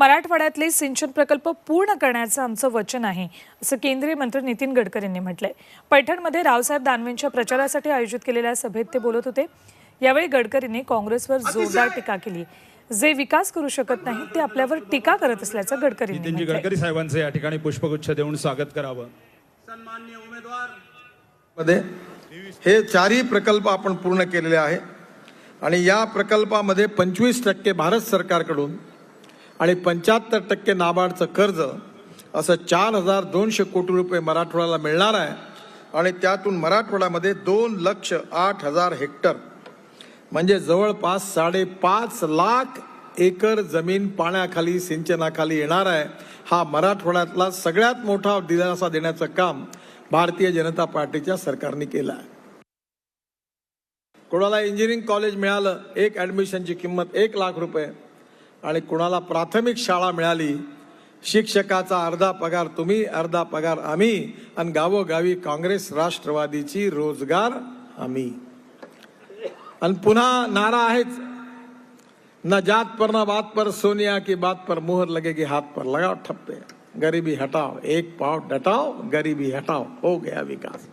मराठवाड्यातले सिंचन प्रकल्प पूर्ण करण्याचं आमचं वचन आहे असं केंद्रीय मंत्री नितीन गडकरींनी म्हटलंय. पैठणमध्ये रावसाहेब दानवेंच्या प्रचारासाठी आयोजित केलेल्या सभेत ते बोलत होते. यावेळी गडकरींनी काँग्रेसवर जोरदार टीका केली. जे विकास करू शकत नाही ते आपल्यावर टीका करत असल्याचं गडकरींनी नितीनजी म्हटलंय. गडकरी साहेबांचं या ठिकाणी पुष्पगुच्छ देऊन स्वागत करावं. सन्माननीय उमेदवार. मध्ये हे चारही प्रकल्प आपण पूर्ण केलेले आहे. आणि या प्रकल्पामध्ये पंचवीस टक्के भारत सरकारकडून आणि पंच्याहत्तर टक्के नाबार्डचं कर्ज असं चार हजार दोनशे कोटी रुपये मराठवाड्याला मिळणार आहे. आणि त्यातून मराठवाड्यामध्ये दोन लक्ष आठ हजार हेक्टर. म्हणजे जवळपास साडेपाच लाख एकर जमीन पाण्याखाली सिंचनाखाली येणार आहे. हा मराठवाड्यातला सगळ्यात मोठा दिलासा देण्याचं काम भारतीय जनता पार्टीच्या सरकारने केलं आहे. कोणाला इंजिनिअरिंग कॉलेज मिळालं एक ॲडमिशनची किंमत एक लाख रुपये. आणि कुणाला प्राथमिक शाळा मिळाली शिक्षकाचा अर्धा पगार तुम्ही अर्धा पगार आम्ही आणि गावोगावी काँग्रेस राष्ट्रवादीची रोजगार आम्ही. आणि पुन्हा नारा आहेच. न जात पर ना बात पर सोनिया की बात पर मोहर लगेगी हाथ पर लगाओ ठप्पे. गरीबी हटाओ एक पाव डटाओ गरीबी हटाओ हो गया विकास.